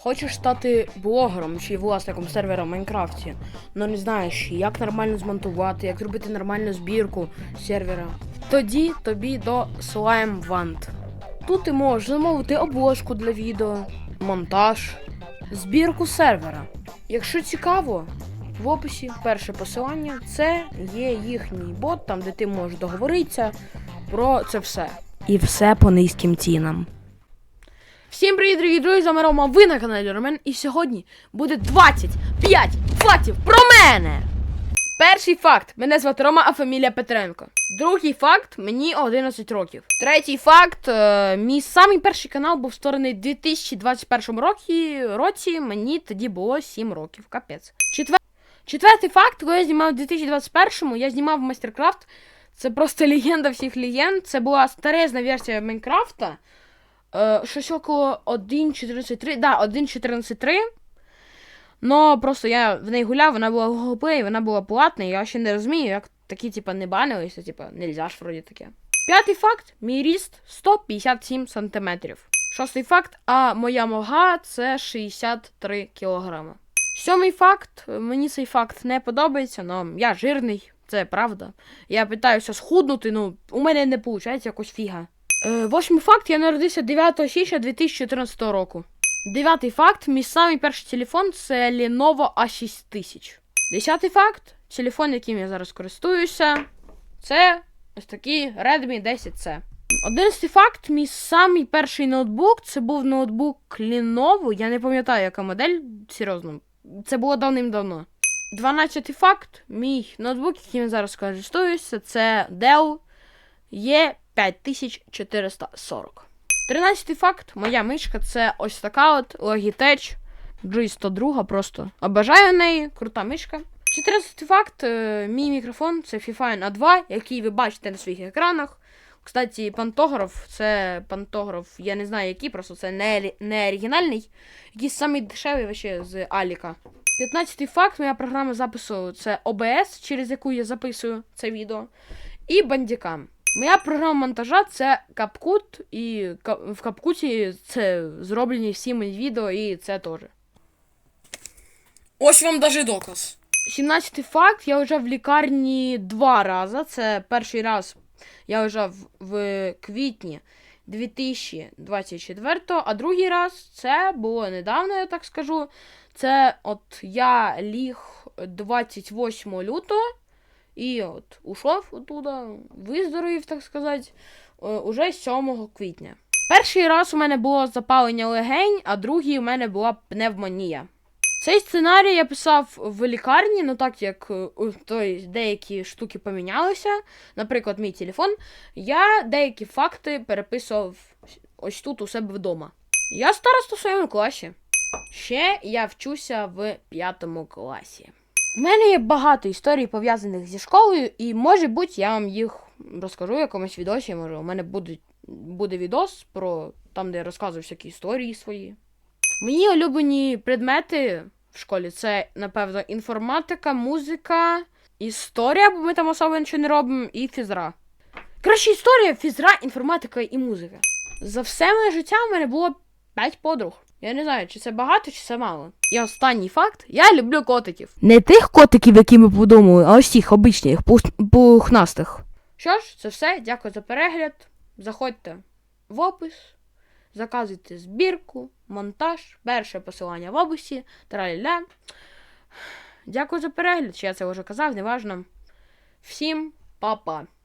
Хочеш стати блогером чи власником сервера в Майнкрафті, але не знаєш, як нормально змонтувати, як зробити нормальну збірку сервера. Тоді тобі до Slime Wand. Тут ти можеш замовити обложку для відео, монтаж, збірку сервера. Якщо цікаво, в описі перше посилання це є їхній бот, там де ти можеш договоритися про це все. І все по низьким цінам. Всім привіт, дорогі друзі, з вами Рома, ви на каналі Ромен, і сьогодні буде 25 фактів про мене. Перший факт: мене звати Рома, а фамілія Петренко. Другий факт мені 11 років. Третій факт: е, мій самий перший канал був створений у 2021 році. році. Мені тоді було 7 років. Капець. Четвер... Четвертий факт, коли я знімав у 2021-му, я знімав майстер-крафт. Це просто легенда всіх легенд. Це була старезна версія Майнкрафта. Е, щось около 1.14.3. Да, 1.14.3. Но просто я в неї гуляв, вона була голубою, вона була платна, і я ще не розумію, як такі, типа, не банилися, типа, нельзя ж вроді таке. П'ятий факт: мій ріст 157 сантиметрів. Шостий факт, а моя вага це 63 кілограми. Сьомий факт, мені цей факт не подобається, але я жирний, це правда. Я питаюся схуднути, ну, у мене не виходить якось фіга. Е, восьмий факт, я народився 9 січня 2014 року. Дев'ятий факт, мій самий перший телефон це Lenovo A6000. Десятий факт, телефон, яким я зараз користуюся, це ось такий Redmi 10C. Одинадцятий факт, мій самий перший ноутбук, це був ноутбук Lenovo, я не пам'ятаю, яка модель, серйозно, це було давним-давно. Дванадцятий факт, мій ноутбук, яким я зараз користуюся, це Dell E5440. Тринадцятий факт, моя мишка це ось така от Logitech G102, просто обожаю неї, крута мишка. Чотирнадцятий факт, е, мій мікрофон це FIFA A2, який ви бачите на своїх екранах. Кстати, пантограф, це пантограф, я не знаю який, просто це не, не оригінальний, якийсь самий дешевий вообще з Аліка. П'ятнадцятий факт, моя програма запису це OBS, через яку я записую це відео. І Bandicam. Моя програма монтажа це CapCut, і в CapCut це зроблені всі мої відео, і це теж. Ось вам даже доказ. 17 факт, я лежав в лікарні два рази. Це перший раз я лежав в квітні 2024, а другий раз це було недавно, я так скажу. Це от я ліг 28 лютого і от ушов оттуда, виздоровів, так сказати, е, уже 7 квітня. Перший раз у мене було запалення легень, а другий у мене була пневмонія. Цей сценарій я писав в лікарні, ну так як е, той, деякі штуки помінялися, наприклад, мій телефон, я деякі факти переписував ось тут у себе вдома. Я староста в своєму класі. Ще я вчуся в п'ятому класі. В мене є багато історій пов'язаних зі школою, і може бути, я вам їх розкажу в якомусь відосі. Може, у мене буде, буде відос про там, де я розказую всякі історії свої. Мої улюблені предмети в школі це, напевно, інформатика, музика, історія, бо ми там особо нічого не робимо, і фізра. Краще історія, фізра, інформатика і музика. За все моє життя в мене було 5 подруг. Я не знаю, чи це багато, чи це мало. І останній факт: я люблю котиків. Не тих котиків, які ми подумали, а ось тих обичних, пухнастих. Що ж, це все. Дякую за перегляд. Заходьте в опис. Заказуйте збірку, монтаж, перше посилання в описі, траля. Дякую за перегляд, чи я це вже казав, неважно. Всім па-па.